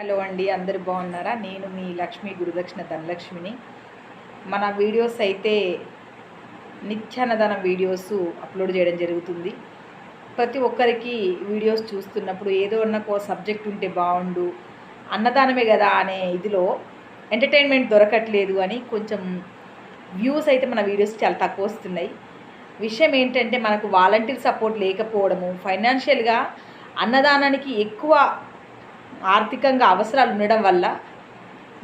Hello అండి అందరు బాగున్నారా? నేను మీ లక్ష్మి గురుదక్షిణ ధనలక్ష్మిని. మన వీడియోస్ అయితే నిత్యాన్నదానం వీడియోస్ అప్లోడ్ చేయడం జరుగుతుంది. ప్రతి ఒక్కరికి వీడియోస్ చూస్తున్నప్పుడు ఏదో అన్న ఒక సబ్జెక్ట్ ఉంటే బాగుండు అన్నదానమే కదా అనే ఇదిలో ఎంటర్టైన్మెంట్ దొరకట్లేదు అని కొంచెం వ్యూస్ అయితే మన వీడియోస్ చాలా తక్కువ వస్తున్నాయి. విషయం ఏంటంటే మనకు వాలంటీర్ సపోర్ట్ లేకపోవడము ఫైనాన్షియల్గా అన్నదానానికి ఎక్కువ ఆర్థికంగా అవసరాలు ఉండడం వల్ల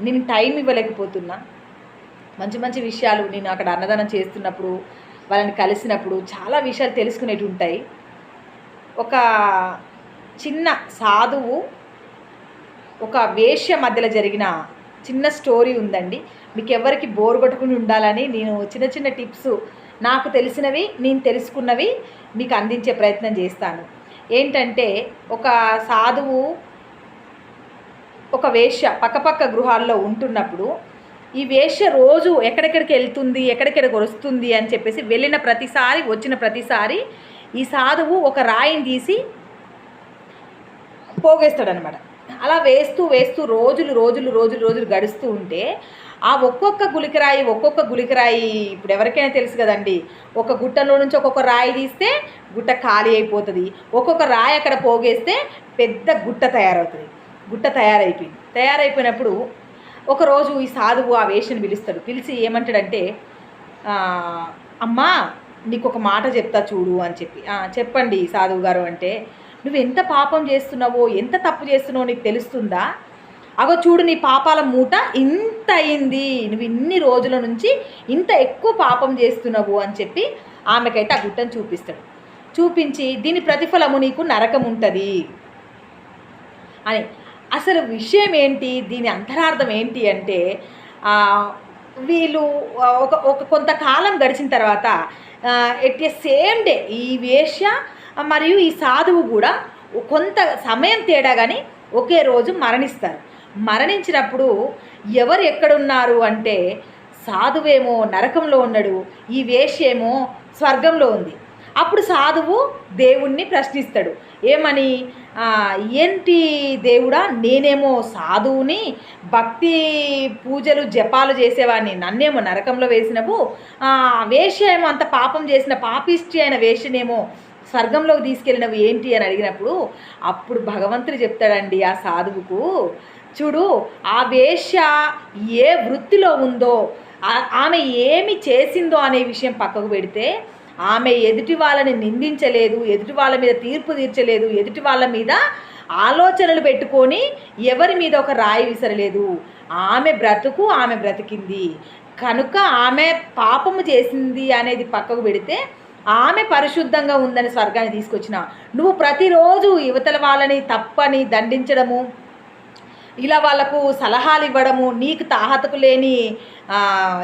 నేను టైం ఇవ్వలేకపోతున్నా. మంచి మంచి విషయాలు నేను అక్కడ అన్నదానం చేస్తున్నప్పుడు వాళ్ళని కలిసినప్పుడు చాలా విషయాలు తెలుసుకునేవి ఉంటాయి. ఒక చిన్న సాధువు ఒక వేష్య మధ్యలో జరిగిన చిన్న స్టోరీ ఉందండి. మీకు ఎవరికి బోర్ కొట్టుకుని ఉండాలని నేను చిన్న చిన్న టిప్స్ నాకు తెలిసినవి నేను తెలుసుకున్నవి మీకు అందించే ప్రయత్నం చేస్తాను. ఏంటంటే ఒక సాధువు ఒక వేష్య పక్కపక్క గృహాల్లో ఉంటున్నప్పుడు ఈ వేష్య రోజు ఎక్కడెక్కడికి వెళ్తుంది ఎక్కడెక్కడికి వస్తుంది అని చెప్పేసి వెళ్ళిన ప్రతిసారి వచ్చిన ప్రతిసారి ఈ సాధువు ఒక రాయిని తీసి పోగేస్తాడనమాట అలా వేస్తూ వేస్తూ రోజులు రోజులు రోజులు రోజులు గడుస్తూ ఉంటే ఆ ఒక్కొక్క గులికరాయి ఒక్కొక్క గులికరాయి ఇప్పుడు ఎవరికైనా తెలుసు కదండి ఒక గుట్టలో నుంచి ఒక్కొక్క రాయి తీస్తే గుట్ట ఖాళీ అయిపోతుంది. ఒక్కొక్క రాయి అక్కడ పోగేస్తే పెద్ద గుట్ట తయారవుతుంది. గుట్ట తయారైపోయింది. తయారైపోయినప్పుడు ఒకరోజు ఈ సాధువు ఆ వేషని పిలుస్తాడు. పిలిచి ఏమంటాడంటే అమ్మా నీకు ఒక మాట చెప్తా చూడు అని చెప్పి. చెప్పండి సాధువు గారు అంటే నువ్వు ఎంత పాపం చేస్తున్నావో ఎంత తప్పు చేస్తున్నావో నీకు తెలుస్తుందా? అగో చూడు నీ పాపాల మూట ఇంత అయింది. నువ్వు ఇన్ని రోజుల నుంచి ఇంత ఎక్కువ పాపం చేస్తున్నావు అని చెప్పి ఆమెకైతే ఆ గుట్టను చూపిస్తాడు. చూపించి దీని ప్రతిఫలము నీకు నరకం ఉంటుంది అని. అసలు విషయం ఏంటి? దీని అంతరార్థం ఏంటి అంటే వీళ్ళు ఒక ఒక కొంతకాలం గడిచిన తర్వాత ఎట్ ఎ సేమ్ డే ఈ వేష్య మరియు ఈ సాధువు కూడా కొంత సమయం తేడా కానీ ఒకే రోజు మరణిస్తారు. మరణించినప్పుడు ఎవరు ఎక్కడున్నారు అంటే సాధువేమో నరకంలో ఉన్నాడు ఈ వేశ్యేమో స్వర్గంలో ఉంది. అప్పుడు సాధువు దేవుణ్ణి ప్రశ్నిస్తాడు. ఏమని? ఏంటి దేవుడా? నేనేమో సాధువుని భక్తి పూజలు జపాలు చేసేవాడిని నన్నేమో నరకంలో వేసినవు. వేష్య ఏమో అంత పాపం చేసిన పాపిష్టి అయిన వేషనేమో స్వర్గంలోకి తీసుకెళ్ళినవి ఏంటి అని అడిగినప్పుడు అప్పుడు భగవంతుడు చెప్తాడండి ఆ సాధువుకు చూడు ఆ వేష ఏ వృత్తిలో ఉందో ఆమె ఏమి చేసిందో అనే విషయం పక్కకు పెడితే ఆమె ఎదుటి వాళ్ళని నిందించలేదు ఎదుటి వాళ్ళ మీద తీర్పు తీర్చలేదు ఎదుటి వాళ్ళ మీద ఆలోచనలు పెట్టుకొని ఎవరి మీద ఒక రాయి విసరలేదు. ఆమె బ్రతుకు ఆమె బ్రతికింది. కనుక ఆమె పాపము చేసింది అనేది పక్కకు పెడితే ఆమె పరిశుద్ధంగా ఉందని స్వర్గాన్ని తీసుకొచ్చిన. నువ్వు ప్రతిరోజు యువతల వాళ్ళని తప్పని దండించడము ఇలా వాళ్ళకు సలహాలు ఇవ్వడము నీకు తాహతకు లేని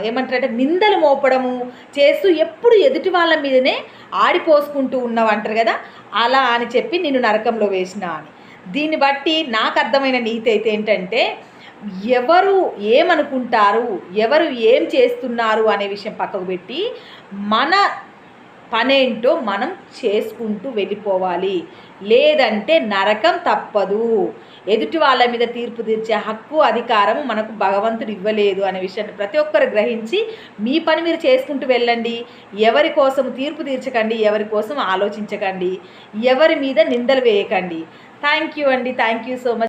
ఏమంటారంటే నిందలు మోపడము చేస్తూ ఎప్పుడు ఎదుటి వాళ్ళ మీదనే ఆడిపోసుకుంటూ ఉన్నావు అంటారు కదా అలా అని చెప్పి నిన్ను నరకంలో వేసిన అని. దీన్ని బట్టి నాకు అర్థమైన నీతి అయితే ఏంటంటే ఎవరు ఏమనుకుంటారు ఎవరు ఏం చేస్తున్నారు అనే విషయం పక్కకు పెట్టి మన పనేంటో మనం చేసుకుంటూ వెళ్ళిపోవాలి. లేదంటే నరకం తప్పదు. ఎదుటి వాళ్ళ మీద తీర్పు తీర్చే హక్కు అధికారం మనకు భగవంతుడు ఇవ్వలేదు అనే విషయాన్ని ప్రతి ఒక్కరు గ్రహించి మీ పని మీరు చేసుకుంటూ వెళ్ళండి. ఎవరి కోసం తీర్పు తీర్చకండి ఎవరి కోసం ఆలోచించకండి. ఎవరి మీద నిందలు వేయకండి. థ్యాంక్ యూ అండి. Thank you so much